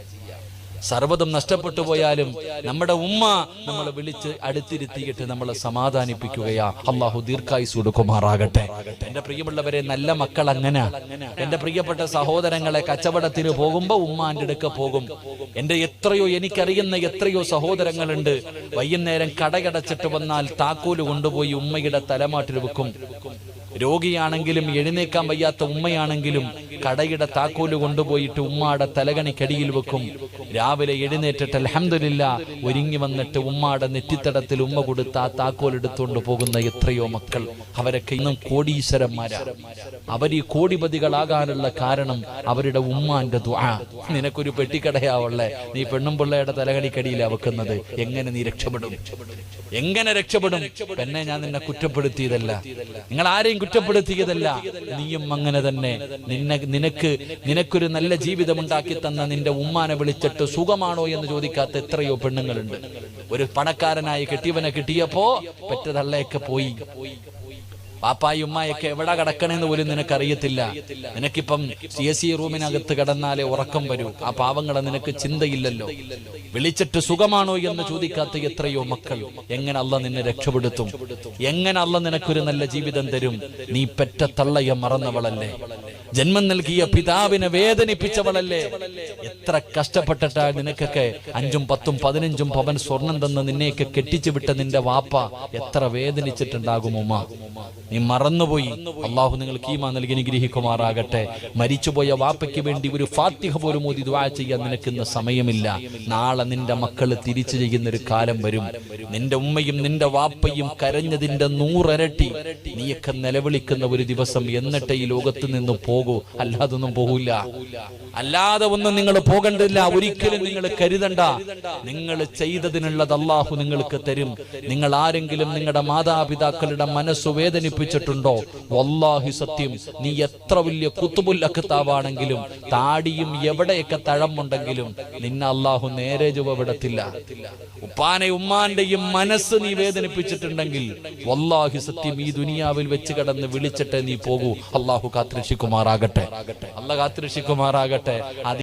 idea. സർവതും നഷ്ടപ്പെട്ടു പോയാലും നമ്മുടെ ഉമ്മ നമ്മളെ വിളിച്ച് അടുത്തിരുത്തിയിട്ട് നമ്മളെ സമാധാനിപ്പിക്കുകയാ. അള്ളാഹു ദീർഘായുസ് കൊടുക്കുമാറാകട്ടെ. എന്റെ പ്രിയമുള്ളവരെ നല്ല മക്കൾ അങ്ങനെ. എന്റെ പ്രിയപ്പെട്ട സഹോദരങ്ങളെ കച്ചവടത്തിന് പോകുമ്പോ ഉമ്മാന്റെ അടുക്ക പോകും. എന്റെ എത്രയോ എനിക്കറിയുന്ന എത്രയോ സഹോദരങ്ങളുണ്ട്. വൈകുന്നേരം കടകടച്ചിട്ട് വന്നാൽ താക്കോൽ കൊണ്ടുപോയി ഉമ്മയുടെ തലമാട്ടിൽ വെക്കും. രോഗിയാണെങ്കിലും എഴുന്നേക്കാൻ വയ്യാത്ത ഉമ്മയാണെങ്കിലും കടയുടെ താക്കോൽ കൊണ്ടുപോയിട്ട് ഉമ്മയുടെ തലകണിക്കടിയിൽ വെക്കും. രാവിലെ എഴുന്നേറ്റിട്ട് അലഹമില്ല ഒരുങ്ങി വന്നിട്ട് ഉമ്മാടെ നെറ്റിത്തടത്തിൽ ഉമ്മ കൊടുത്ത് ആ താക്കോലെടുത്തുകൊണ്ട് പോകുന്ന എത്രയോ മക്കൾ. അവരൊക്കെ ഇന്നും കോടീശ്വരന്മാരാ. അവർ ഈ കോടിപതികളാകാനുള്ള കാരണം അവരുടെ ഉമ്മാന്റെ ദുആ. നിനക്കൊരു പെട്ടിക്കടയാവുള്ളേ നീ പെണ്ണും പിള്ളയുടെ തലകണിക്കടിയിലാ വെക്കുന്നത്. എങ്ങനെ നീ രക്ഷപ്പെടും? എങ്ങനെ രക്ഷപ്പെടും? പെണ്ണെ ഞാൻ നിന്നെ കുറ്റപ്പെടുത്തിയതല്ല. നിങ്ങൾ ആരെയും കുറ്റപ്പെടുത്തിയതല്ല. നീയും അങ്ങനെ തന്നെ. നിന്നെ നിനക്ക് നിനക്കൊരു നല്ല ജീവിതം ഉണ്ടാക്കി തന്ന നിന്റെ ഉമ്മാനെ വിളിച്ചിട്ട് സുഖമാണോ എന്ന് ചോദിക്കാത്ത എത്രയോ പെണ്ണുങ്ങളുണ്ട്. ഒരു പണക്കാരനായി കെട്ടിയവനെ കിട്ടിയപ്പോ പെറ്റതള്ളയൊക്കെ പോയി. പാപ്പായി ഉമ്മായൊക്കെ എവിടെ കിടക്കണെന്ന് പോലും നിനക്കറിയത്തില്ല. നിനക്കിപ്പം സി എസ് സി റൂമിനകത്ത് കിടന്നാലേ ഉറക്കം വരൂ. ആ പാവങ്ങളെ നിനക്ക് ചിന്തയില്ലല്ലോ. വിളിച്ചിട്ട് സുഖമാണോ എന്ന് ചോദിക്കാത്ത എത്രയോ മക്കൾ. എങ്ങനെ അല്ല നിന്നെ രക്ഷപ്പെടുത്തും? എങ്ങനെ അല്ല നിനക്കൊരു നല്ല ജീവിതം തരും? നീ പെറ്റ തള്ളയെ മറന്നവളല്ലേ? ജന്മം നൽകിയ പിതാവിനെ വേദനിപ്പിച്ചവളല്ലേ? എത്ര കഷ്ടപ്പെട്ടിട്ടാ നിനക്കൊക്കെ അഞ്ചും പത്തും പതിനഞ്ചും പവൻ സ്വർണം തന്ന് നിന്നെയൊക്കെ കെട്ടിച്ചു വിട്ട നിന്റെ വാപ്പ എത്ര വേദനിച്ചിട്ടുണ്ടാകും ഉമ്മ. നീ മറന്നുപോയി. അള്ളാഹു നിങ്ങൾക്ക് ഈമാ നൽകി അനുഗ്രഹിക്കുമാറാകട്ടെ. മരിച്ചുപോയ വാപ്പയ്ക്ക് വേണ്ടി ഒരു ഫാത്തിഹ പോലും ഓതി ദുആ ചെയ്യാൻ നിനക്കിന്ന് സമയമില്ല. നാളെ നിന്റെ മക്കൾ തിരിച്ചു ചെയ്യുന്ന ഒരു കാലം വരും. നിന്റെ ഉമ്മയും നിന്റെ വാപ്പയും കരഞ്ഞതിന്റെ നൂറരട്ടി നീയൊക്കെ നിലവിളിക്കുന്ന ഒരു ദിവസം എന്നിട്ട് ഈ ലോകത്ത് നിന്ന് പോകൂ. അല്ലാതൊന്നും പോകില്ല അല്ലാതെ ഒന്നും നിങ്ങൾ പോകണ്ടില്ല ഒരിക്കലും നിങ്ങൾ കരുതണ്ട. നിങ്ങൾ ചെയ്തതിനുള്ളത് അള്ളാഹു നിങ്ങൾക്ക് തരും. നിങ്ങൾ ആരെങ്കിലും നിങ്ങളുടെ മാതാപിതാക്കളുടെ മനസ്സ് വേദനിപ്പിച്ചിട്ടുണ്ടോ? വല്ലാഹി സത്യം. നീ എത്ര വലിയ കുത്തുബുല്ലക്കത്താവാണെങ്കിലും താടിയും എവിടെയൊക്കെ തഴമുണ്ടെങ്കിലും നിന്നെ അള്ളാഹു നേരെ ചുവ ഉപ്പാനെ ഉമ്മാന്റെയും മനസ്സ് നീ വേദനിപ്പിച്ചിട്ടുണ്ടെങ്കിൽ വല്ലാഹി സത്യം ഈ ദുനിയാവിൽ വെച്ച് കടന്ന് വിളിച്ചിട്ട് നീ പോകൂ. അള്ളാഹു കാത്തിരക്ഷിക്കുമാറാകട്ടെ അല്ല കാത്തിരക്ഷിക്കുമാറാകട്ടെ.